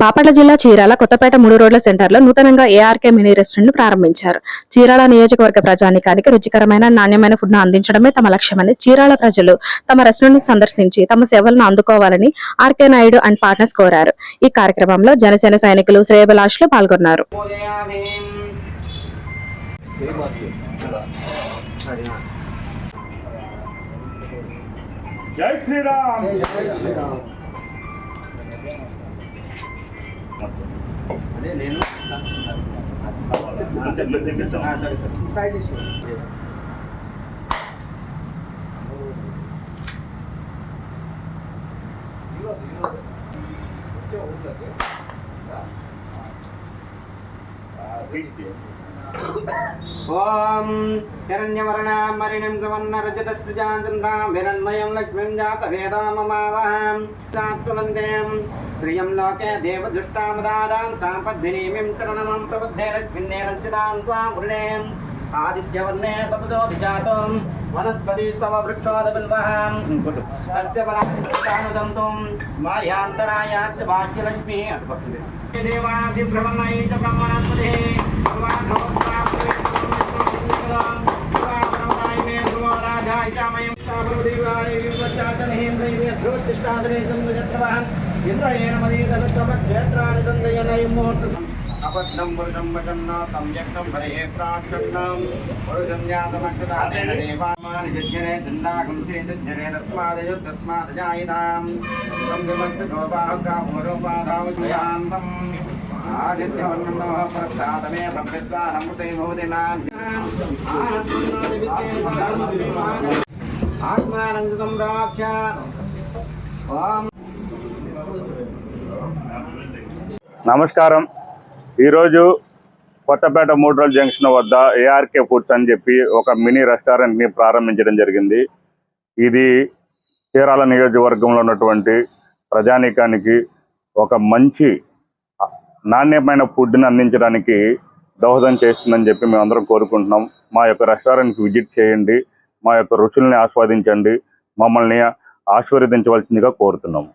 బాపట్ల జిల్లా చీరాల కొత్తపేట మూడు రోడ్ల సెంటర్లో నూతనంగా ఏఆర్కే మినీ రెస్టారెంట్ను ప్రారంభించారు. చీరాల నియోజకవర్గ ప్రజానికానికి రుచికరమైన నాణ్యమైన ఫుడ్ను అందించడమే తమ లక్ష్యమని చీరాల ప్రజలు తమ రెస్టారెంట్ను సందర్శించి తమ సేవలను అందుకోవాలని ఆర్కే నాయుడు అండ్ పార్ట్నర్స్ కోరారు. ఈ కార్యక్రమంలో జనసేన సైనికులు శ్రేయభిలాషులు పాల్గొన్నారు. జై శ్రీరామ్. అదే నేను అంతే మీరు తెప్పించాం. ఆ, సరే సరే ఫ్రై తీసుకోండి ఓం హిరణ్యవర్ణాం మరిణం సువర్ణ రజత సృజాచంద్రాం హిరణ్మయం లక్ష్మీం జాత వేదామమావహం. చాత్వలందేం శ్రియం లోకే దేవదుష్టామదారాం తాం పద్మినీమిం శరణమం ప్రబుద్ధే లక్ష్మిన్నేరచితాం త్వాం వృణేం ఆదిత్యవర్ణే తపసోధిజాతం వనస్పతిస్తవ వృక్షోదబిల్వహాం అస్య పరానుదంతుం మాయాంతరాయాచ్చ భాగ్యలక్ష్మీ అటుపక్షుడే దేవాదిభ్రమణై చ బ్రహ్మణస్పతి భగవాన్ అబద్ధం పురుషం వచన్నా సంయక్తం హరే ప్రాక్షణం పురుషం జ్ఞాతమక్షతాదేన దేవామాని జజ్ఞరే చందాకం శ్రీజజ్ఞరే తస్మాదయు తస్మాదజాయితాం సంగమస్య గోపాహకా పూర్వపాదావుజయాంతం ఆదిత్యవర్ణం నమః ప్రసాదమే బ్రహ్మవిద్వానమృతే భవతినాం ఆత్మానంద సంరాక్ష ఓం నమస్కారం ఈరోజు కొత్తపేట మూడ్రోల్ జంక్షన్ వద్ద ఏఆర్కే ఫుడ్స్ అని చెప్పి ఒక మినీ రెస్టారెంట్ని ప్రారంభించడం జరిగింది. ఇది చీరాల నియోజకవర్గంలో ఉన్నటువంటి ప్రజానీకానికి ఒక మంచి నాణ్యమైన ఫుడ్ని అందించడానికి దోహదం చేస్తుందని చెప్పి మేము అందరం కోరుకుంటున్నాం. మా యొక్క రెస్టారెంట్కి విజిట్ చేయండి. మా యొక్క రుచుల్ని ఆస్వాదించండి. మమ్మల్ని ఆశీర్వదించవలసిందిగా కోరుతున్నాం.